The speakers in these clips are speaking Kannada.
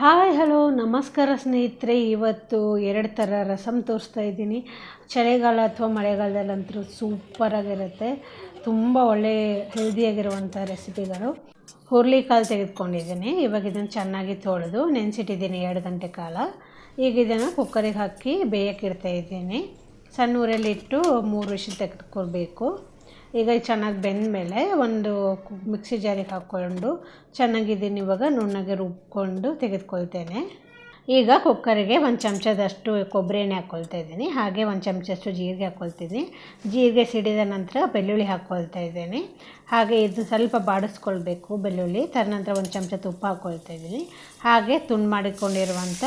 ಹಾಯ್, ಹಲೋ, ನಮಸ್ಕಾರ ಸ್ನೇಹಿತರೆ. ಇವತ್ತು ಎರಡು ಥರ ರಸಮ್ ತೋರಿಸ್ತಾ ಇದ್ದೀನಿ. ಚಳಿಗಾಲ ಅಥವಾ ಮಳೆಗಾಲದಲ್ಲಂತೂ ಸೂಪರಾಗಿರುತ್ತೆ ತುಂಬ ಒಳ್ಳೆ ಹೆಲ್ದಿಯಾಗಿರುವಂಥ ರೆಸಿಪಿಗಳು ಹುರುಳಿಕಾಳು ತೆಗೆದುಕೊಂಡಿದ್ದೀನಿ. ಇವಾಗ ಇದನ್ನು ಚೆನ್ನಾಗಿ ತೊಳೆದು ನೆನೆಸಿಟ್ಟಿದ್ದೀನಿ ಎರಡು ಗಂಟೆ ಕಾಲ. ಈಗ ಇದನ್ನು ಕುಕ್ಕರಿಗೆ ಹಾಕಿ ಬೇಯಕ್ಕೆ ಇಡ್ತಾ ಇದ್ದೀನಿ. ಸಣ್ಣ ಊರಲ್ಲಿಟ್ಟು ಮೂರು ವಿಷಲ್ ತೆಗೆದುಕೊಳ್ಬೇಕು. ಈಗ ಚೆನ್ನಾಗಿ ಬೆಂದ ಮೇಲೆ ಒಂದು ಮಿಕ್ಸಿ ಜಾರಿಗೆ ಹಾಕ್ಕೊಂಡು ಚೆನ್ನಾಗಿದ್ದೀನಿ ಇವಾಗ, ನುಣ್ಣಗೆ ರುಬ್ಕೊಂಡು ತೆಗೆದುಕೊಳ್ತೇನೆ. ಈಗ ಕುಕ್ಕರಿಗೆ ಒಂದು ಚಮಚದಷ್ಟು ಕೊಬ್ಬರಿ ಎಣ್ಣೆ ಹಾಕ್ಕೊಳ್ತಾ ಇದ್ದೀನಿ. ಹಾಗೆ ಒಂದು ಚಮಚದಷ್ಟು ಜೀರಿಗೆ ಹಾಕ್ಕೊಳ್ತೀನಿ ಜೀರಿಗೆ ಸಿಡಿದ ನಂತರ ಬೆಳ್ಳುಳ್ಳಿ ಹಾಕ್ಕೊಳ್ತಾ ಇದ್ದೀನಿ. ಹಾಗೆ ಇದು ಸ್ವಲ್ಪ ಬಾಡಿಸ್ಕೊಳ್ಬೇಕು ಬೆಳ್ಳುಳ್ಳಿ. ತದನಂತರ ಒಂದು ಚಮಚ ತುಪ್ಪ ಹಾಕ್ಕೊಳ್ತಾ ಇದ್ದೀನಿ. ಹಾಗೆ ತುಂಡು ಮಾಡಿಕೊಂಡಿರುವಂಥ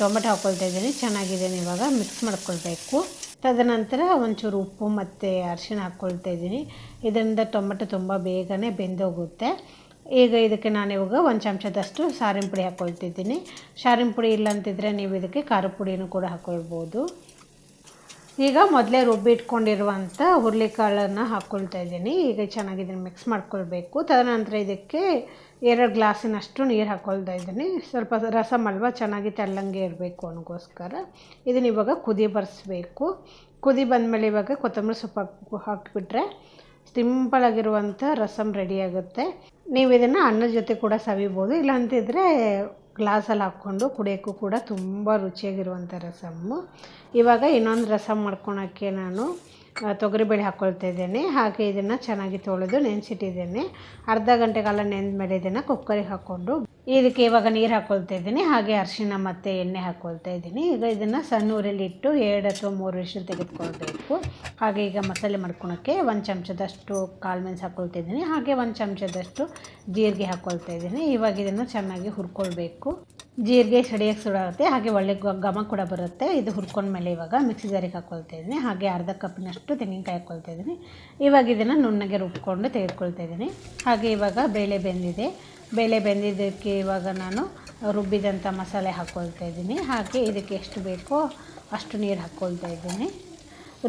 ಟೊಮೆಟೊ ಹಾಕ್ಕೊಳ್ತಾ ಇದ್ದೀನಿ. ಚೆನ್ನಾಗಿದ್ದೀನಿ ಇವಾಗ. ಮಿಕ್ಸ್ ಮಾಡ್ಕೊಳ್ಬೇಕು. ತದನಂತರ ಒಂಚೂರು ಉಪ್ಪು ಮತ್ತು ಅರಿಶಿಣ ಹಾಕ್ಕೊಳ್ತಾ ಇದ್ದೀನಿ. ಇದರಿಂದ ಟೊಮೆಟೊ ತುಂಬ ಬೇಗನೆ ಬೆಂದೋಗುತ್ತೆ. ಈಗ ಇದಕ್ಕೆ ನಾನು ಇವಾಗ ಒಂದು ಚಮಚದಷ್ಟು ಸಾರಿನ ಪುಡಿ ಹಾಕ್ಕೊಳ್ತಿದ್ದೀನಿ ಸಾರಿನ ಪುಡಿ ಇಲ್ಲ ಅಂತಿದ್ರೆ ನೀವು ಇದಕ್ಕೆ ಖಾರದ ಪುಡಿನೂ ಕೂಡ ಹಾಕ್ಕೊಳ್ಬೋದು ಈಗ ಮೊದಲೇ ರುಬ್ಬಿಟ್ಕೊಂಡಿರುವಂಥ ಹುರುಳಿಕಾಳನ್ನು ಹಾಕ್ಕೊಳ್ತಾ ಇದ್ದೀನಿ. ಈಗ ಚೆನ್ನಾಗಿ ಇದನ್ನು ಮಿಕ್ಸ್ ಮಾಡ್ಕೊಳ್ಬೇಕು. ತದನಂತರ ಇದಕ್ಕೆ ಎರಡು ಗ್ಲಾಸಿನಷ್ಟು ನೀರು ಹಾಕ್ಕೊಳ್ತಾ ಇದ್ದೀನಿ. ಸ್ವಲ್ಪ ರಸಮ್ ಅಲ್ವಾ, ಚೆನ್ನಾಗಿ ತೆಳ್ಳಂಗೆ ಇರಬೇಕು ಅನ್ನೋಗೋಸ್ಕರ. ಇದನ್ನ ಇವಾಗ ಕುದಿ ಬರೆಸ್ಬೇಕು. ಕುದಿ ಬಂದಮೇಲೆ ಇವಾಗ ಕೊತ್ತಂಬರಿ ಸೊಪ್ಪು ಹಾಕಿ, ಹಾಕಿಬಿಟ್ರೆ ಸಿಂಪಲಾಗಿರುವಂಥ ರಸಮ್ ರೆಡಿ ಆಗುತ್ತೆ. ನೀವು ಇದನ್ನು ಅನ್ನದ ಜೊತೆ ಕೂಡ ಸವಿಬೋದು. ಇಲ್ಲ ಅಂತಿದ್ರೆ ಗ್ಲಾಸಲ್ಲಿ ಹಾಕ್ಕೊಂಡು ಕುಡಿಯೋಕ್ಕೂ ಕೂಡ ತುಂಬ ರುಚಿಯಾಗಿರುವಂಥ ರಸಮ್ಮು. ಇವಾಗ ಇನ್ನೊಂದು ರಸಮ್ ಮಾಡ್ಕೊಳಕ್ಕೆ ನಾನು ತೊಗರಿಬೇಳೆ ಹಾಕ್ಕೊಳ್ತಾ ಇದ್ದೇನೆ. ಹಾಗೆ ಇದನ್ನು ಚೆನ್ನಾಗಿ ತೊಳೆದು ನೆನೆಸಿಟ್ಟಿದ್ದೇನೆ. ಅರ್ಧ ಗಂಟೆ ಕಾಲ ಮೇಲೆ ಇದನ್ನು ಕುಕ್ಕರಿಗೆ ಹಾಕ್ಕೊಂಡು ಇದಕ್ಕೆ ಇವಾಗ ನೀರು ಹಾಕ್ಕೊಳ್ತಾ ಇದ್ದೀನಿ. ಹಾಗೆ ಅರಿಶಿಣ ಮತ್ತು ಎಣ್ಣೆ ಹಾಕ್ಕೊಳ್ತಾ ಇದ್ದೀನಿ. ಈಗ ಇದನ್ನು ಸಣ್ಣ ಊರಲ್ಲಿ ಇಟ್ಟು ಎರಡು ಅಥವಾ ಮೂರು ವಿಷಲ್ ತೆಗೆದುಕೊಳ್ಬೇಕು. ಹಾಗೆ ಈಗ ಮಸಾಲೆ ಮಾಡ್ಕೊಳೋಕ್ಕೆ ಒಂದು ಚಮಚದಷ್ಟು ಕಾಳು ಮೆಣಸು ಹಾಕ್ಕೊಳ್ತಾ ಇದ್ದೀನಿ. ಹಾಗೆ ಒಂದು ಚಮಚದಷ್ಟು ಜೀರಿಗೆ ಹಾಕ್ಕೊಳ್ತಾ ಇದ್ದೀನಿ. ಇವಾಗ ಇದನ್ನು ಚೆನ್ನಾಗಿ ಹುರ್ಕೊಳ್ಬೇಕು. ಜೀರಿಗೆ ಸಡಿಯಾಗಿ ಸುಡಾಗುತ್ತೆ. ಹಾಗೆ ಒಳ್ಳೆ ಘಮ ಕೂಡ ಬರುತ್ತೆ. ಇದು ಹುರ್ಕೊಂಡ್ಮೇಲೆ ಇವಾಗ ಮಿಕ್ಸಿ ಜಾರಿಗೆ ಹಾಕ್ಕೊಳ್ತಾ ಇದ್ದೀನಿ. ಹಾಗೆ ಅರ್ಧ ಕಪ್ಪಿನಷ್ಟು ತೆಂಗಿನಕಾಯಿ ಹಾಕ್ಕೊಳ್ತಾ ಇದ್ದೀನಿ. ಇವಾಗ ಇದನ್ನು ನುಣ್ಣಗೆ ರುಬ್ಕೊಂಡು ತೆಗೆದುಕೊಳ್ತಾ ಇದ್ದೀನಿ. ಹಾಗೆ ಇವಾಗ ಬೇಳೆ ಬೆಂದಿದೆ. ಬೇಳೆ ಬೆಂದಿದ್ದಕ್ಕೆ ಇವಾಗ ನಾನು ರುಬ್ಬಿದಂಥ ಮಸಾಲೆ ಹಾಕ್ಕೊಳ್ತಾ ಇದ್ದೀನಿ. ಹಾಗೆ ಇದಕ್ಕೆ ಎಷ್ಟು ಬೇಕೋ ಅಷ್ಟು ನೀರು ಹಾಕ್ಕೊಳ್ತಾ ಇದ್ದೀನಿ.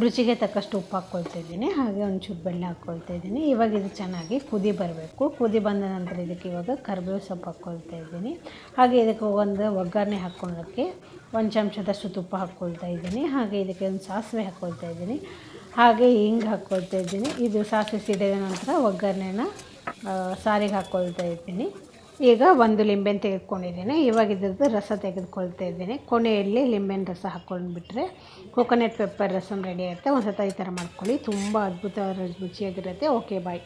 ರುಚಿಗೆ ತಕ್ಕಷ್ಟು ಉಪ್ಪು ಹಾಕ್ಕೊಳ್ತಾ ಇದ್ದೀನಿ. ಹಾಗೆ ಒಂಚೂರು ಬೆಲ್ಲ ಹಾಕ್ಕೊಳ್ತಾ ಇದ್ದೀನಿ. ಇವಾಗ ಇದು ಚೆನ್ನಾಗಿ ಕುದಿ ಬರಬೇಕು. ಕುದಿ ಬಂದ ನಂತರ ಇದಕ್ಕೆ ಇವಾಗ ಕರಿಬೇವು ಸೊಪ್ಪು ಹಾಕ್ಕೊಳ್ತಾ ಇದ್ದೀನಿ. ಹಾಗೆ ಇದಕ್ಕೆ ಒಂದು ಒಗ್ಗರಣೆ ಹಾಕ್ಕೊಳ್ಳೋಕ್ಕೆ ಒಂದು ಚಮಚದಷ್ಟು ತುಪ್ಪ ಹಾಕ್ಕೊಳ್ತಾ ಇದ್ದೀನಿ. ಹಾಗೆ ಇದಕ್ಕೆ ಒಂದು ಸಾಸಿವೆ ಹಾಕ್ಕೊಳ್ತಾ ಇದ್ದೀನಿ. ಹಾಗೆ ಹಿಂಗೆ ಹಾಕ್ಕೊಳ್ತಾ ಇದ್ದೀನಿ. ಇದು ಸಾಸಿವೆ ಸಿಡಿದ ನಂತರ ಒಗ್ಗರಣೆನ ಸಾರಿಗೆ ಹಾಕ್ಕೊಳ್ತಾ ಇದ್ದೀನಿ. ಈಗ ಒಂದು ಲಿಂಬೆನ ತೆಗೆದುಕೊಂಡಿದ್ದೀನಿ. ಇವಾಗ ಇದ್ರದ್ದು ರಸ ತೆಗೆದುಕೊಳ್ತಾ ಇದ್ದೀನಿ. ಕೊನೆಯಲ್ಲಿ ಲಿಂಬೆನ ರಸ ಹಾಕ್ಕೊಂಡ್ಬಿಟ್ರೆ ಕೋಕೋನಟ್ ಪೆಪ್ಪರ್ ರಸಮ್ ರೆಡಿ ಆಗುತ್ತೆ. ಒಂದು ಸತ ಈ ಥರ ಮಾಡ್ಕೊಳ್ಳಿ. ತುಂಬ ಅದ್ಭುತ ರುಚಿಯಾಗಿರುತ್ತೆ. Okay bye